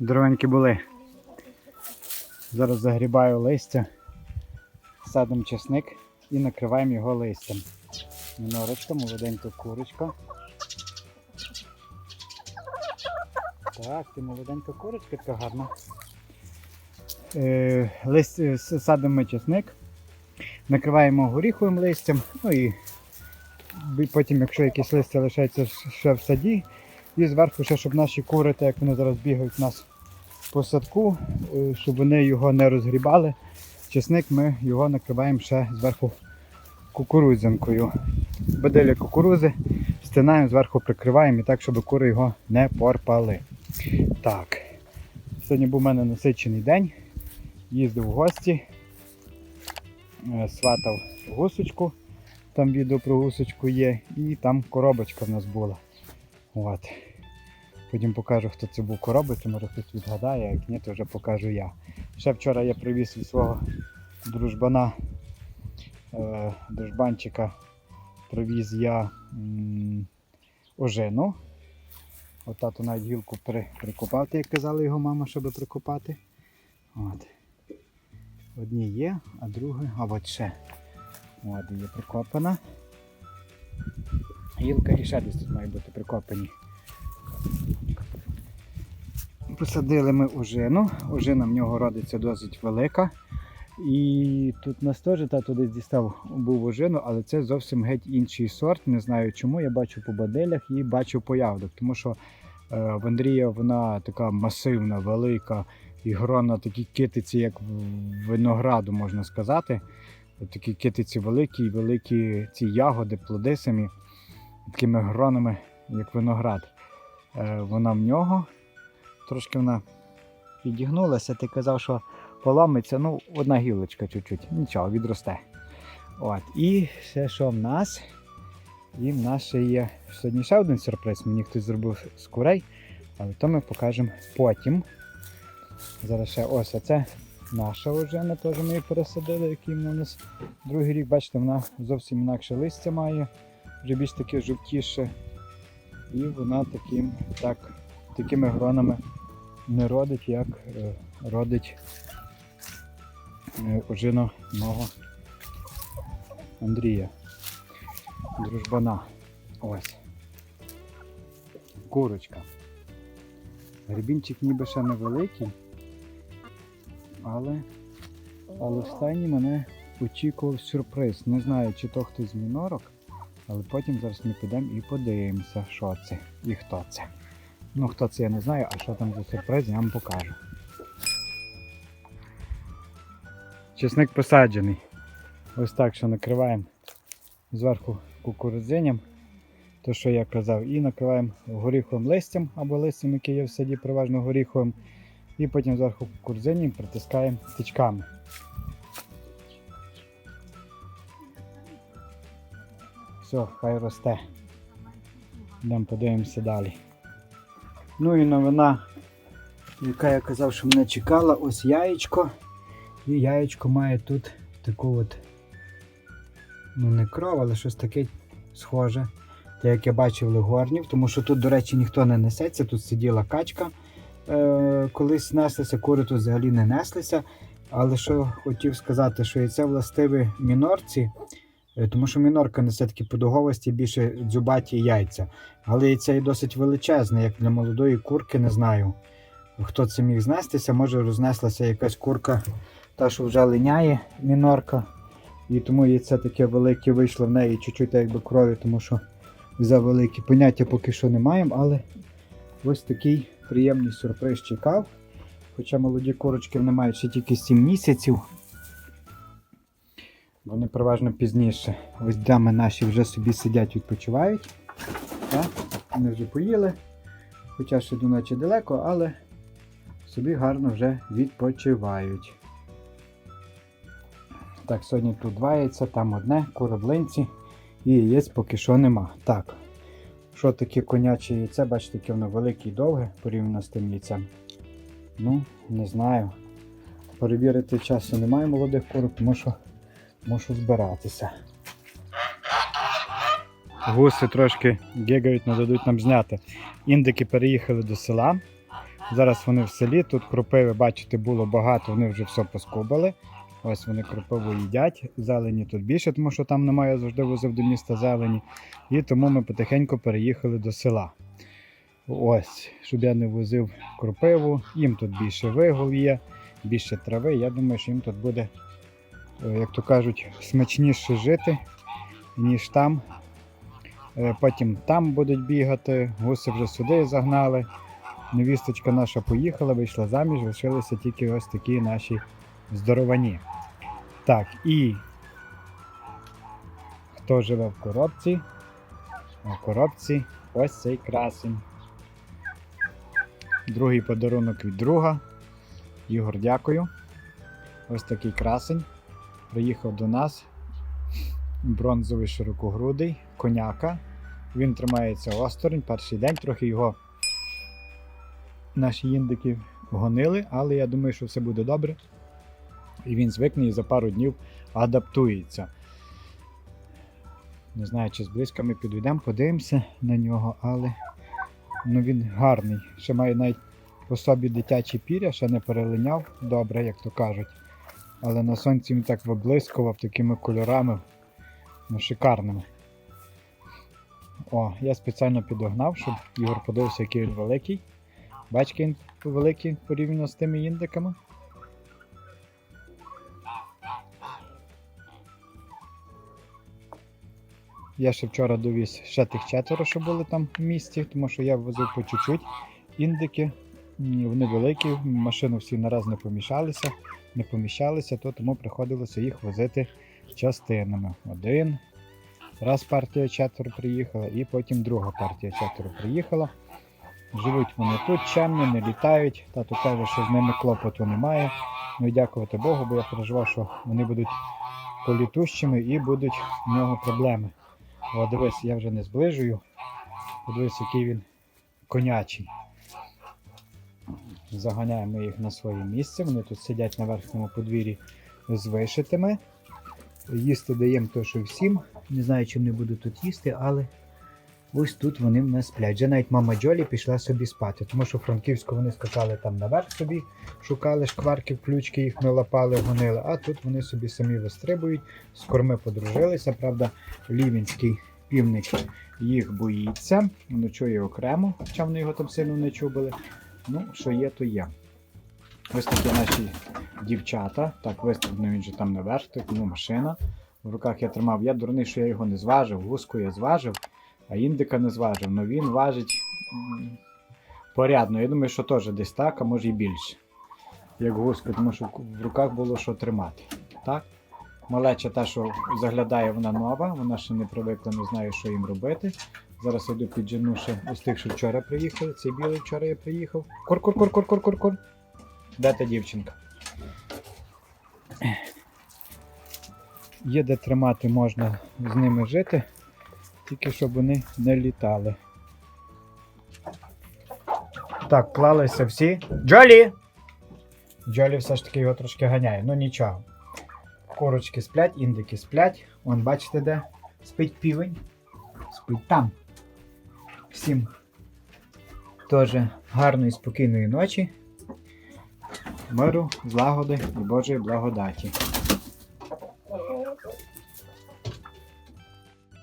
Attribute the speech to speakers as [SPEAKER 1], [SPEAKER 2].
[SPEAKER 1] Здоровенькі були. Зараз загрібаю листя, садимо чесник і накриваємо його листям. Мінорочка, молоденька курочка. Так, ти молоденька курочка така гарна. Е, лист, е, садимо ми чесник, накриваємо горіховим листям, ну і потім, якщо якісь листя лишається ще в саді, і зверху ще, щоб наші кури, так як вони зараз бігають у нас по садку, е, щоб вони його не розгрібали. Чесник ми його накриваємо ще зверху кукурудзянкою. Баделя кукурузи стинаємо, зверху прикриваємо і так, щоб кури його не порпали. Так. Сьогодні був у мене насичений день. Їздив в гості, е, сватав гусочку, там відео про гусочку є, і там коробочка в нас була. От. Потім покажу, хто це був коробочка, може хтось відгадає, а як ні, то вже покажу я. Ще вчора я привіз від свого дружбана, е, дружбанчика, привіз я ожину. От тату навіть гілку при, прикопати, як казала його мама, щоб прикопати. От. Одні є, а друге, а от ще. От є прикопана. Гілка і ще десь тут має бути прикопані. Посадили ми ожину. Ожина в нього родиться досить велика. І тут нас теж тато десь дістав був ожину, але це зовсім геть інший сорт. Не знаю чому. Я бачу по баделях і бачу по ягодах. Тому що е, в Андрія вона така масивна, велика, і грона такі китиці, як винограду, можна сказати. Такі китиці великі, і великі ці ягоди, плоди самі, такими гронами, як виноград. Е, Вона в нього. Трошки вона підігнулася. Ти казав, що поламиться. Ну, одна гілочка чуть-чуть. Нічого, відросте. От. І ще що в нас? І в нас ще є сьогодні ще один сюрприз. Мені хтось зробив з курей, але то ми покажемо потім. Зараз ще ось оце наша ожена, теж ми її пересадили, який у нас другий рік. Бачите, вона зовсім інакше листя має, вже більш таке жовтіше. І вона таким, так, такими гронами не родить, як е, родить е, ожина мого Андрія. Дружбана. Ось. Курочка. Грибінчик ніби ще невеликий, але, але в стайні мене очікував сюрприз. Не знаю, чи то хтось з мінорок, але потім зараз ми підемо і подивимося, що це і хто це. Ну, хто це я не знаю, а що там за сюрприз, я вам покажу. Чесник посаджений. Ось так, що накриваємо зверху кукурудзиням, то що я казав, і накриваємо горіховим листям або листям, яке є в саді, переважно горіховим. І потім зверху кукурудзиням притискаємо тичками. Все, хай росте. Йдемо подивимося далі. Ну і новина, яка я казав, що мене чекала, ось яєчко. І яєчко має тут таку от, ну не кров, але щось таке схоже. Те, як я бачив легорнів, тому що тут, до речі, ніхто не несеться, тут сиділа качка. Е, колись неслися, кури тут взагалі не неслися. Але що хотів сказати, що і це властиві мінорці, тому що мінорка несе такі подуговості більше дзюбаті яйця. Але яйця є досить величезне, як для молодої курки, не знаю. Хто це міг знестися, може рознеслася якась курка, та що вже линяє мінорка. І тому яйце таке велике вийшло в неї чуть-чуть якби крові, тому що за великі поняття поки що не маємо, але ось такий приємний сюрприз чекав. Хоча молоді курочки вони мають ще тільки 7 місяців. Вони переважно пізніше. Ось дами наші вже собі сидять, відпочивають. Так? Вони вже поїли, хоча ще до ночі далеко, але собі гарно вже відпочивають. Так, сьогодні тут два яйця, там одне, кораблинці і яєць поки що нема. Так, що таке коняче яйце, бачите, яке воно велике і довге порівняно з тим яйцем. Ну, не знаю. Перевірити часу немає молодих курок, тому що мушу збиратися. Гуси трошки гегають, не дадуть нам зняти. Індики переїхали до села. Зараз вони в селі, тут кропиви, бачите, було багато, вони вже все поскубали. Ось вони кропиву їдять. Зелені тут більше, тому що там немає завжди возив до міста зелені. І тому ми потихеньку переїхали до села. Ось, щоб я не возив кропиву, їм тут більше вигул є, більше трави. Я думаю, що їм тут буде, як то кажуть, смачніше жити, ніж там. Е, Потім там будуть бігати, гуси вже сюди загнали. Невісточка наша поїхала, вийшла заміж, лишилися тільки ось такі наші здоровані. Так, і хто живе в коробці? В коробці ось цей красень. Другий подарунок від друга. Ігор, дякую. Ось такий красень. Приїхав до нас. Бронзовий широкогрудий, коняка. Він тримається осторонь. Перший день трохи його наші індики гонили, але я думаю, що все буде добре. І він звикне і за пару днів адаптується. Не знаю, чи зблизька ми підійдемо, подивимося на нього, але ну, він гарний. Ще має навіть по собі дитячі піря, ще не перелиняв добре, як то кажуть. Але на сонці він так виблискував такими кольорами ну, шикарними. О, я спеціально підогнав, щоб Ігор подивився, який він великий. Бачки він великий порівняно з тими індиками. Я ще вчора довіз ще тих четверо, що були там в місті, тому що я возив по чуть-чуть індики. Вони великі, машину всі нараз не помішалися, не поміщалися, то тому приходилося їх возити частинами. Один. Раз партія четверо приїхала, і потім друга партія четверо приїхала. Живуть вони тут чемні, не літають. Тато каже, що з ними клопоту немає. Ну і дякувати Богу, бо я переживав, що вони будуть політущими і будуть в нього проблеми. О, дивись, я вже не зближую. Подивись, який він конячий. Заганяємо їх на своє місце. Вони тут сидять на верхньому подвір'ї з вишитими. Їсти даємо то, що всім. Не знаю, чим не буду тут їсти, але ось тут вони в нас сплять. Вже навіть мама Джолі пішла собі спати, тому що в Франківську вони скакали там наверх собі, шукали шкварки, ключки, їх не лапали, гонили, а тут вони собі самі вистрибують, з корми подружилися. Правда, лівінський півник їх боїться, ночує окремо, хоча вони його там сильно не чубили. Ну, що є, то є. Ось такі наші дівчата. Так, вистрибнув він же там наверх, так, ну, машина. В руках я тримав. Я дурний, що я його не зважив, гуску я зважив, а індика не зважив. Ну він важить порядно. Я думаю, що теж десь так, а може і більше. Як гуска, тому що в руках було що тримати. Так? Малеча та, що заглядає, вона нова, вона ще не привикла, не знає, що їм робити. Зараз йду піджену ще ось тих, що вчора приїхали. Цей білий вчора я приїхав. Кур-кур-кур-кур-кур-кур. Де та дівчинка? Є де тримати можна з ними жити, тільки щоб вони не літали. Так, клалися всі. Джолі! Джолі все ж таки його трошки ганяє, ну нічого. Корочки сплять, індики сплять. Вон, бачите, де спить півень. Спить там. Всім теж гарної спокійної ночі. Миру, злагоди і Божої благодаті.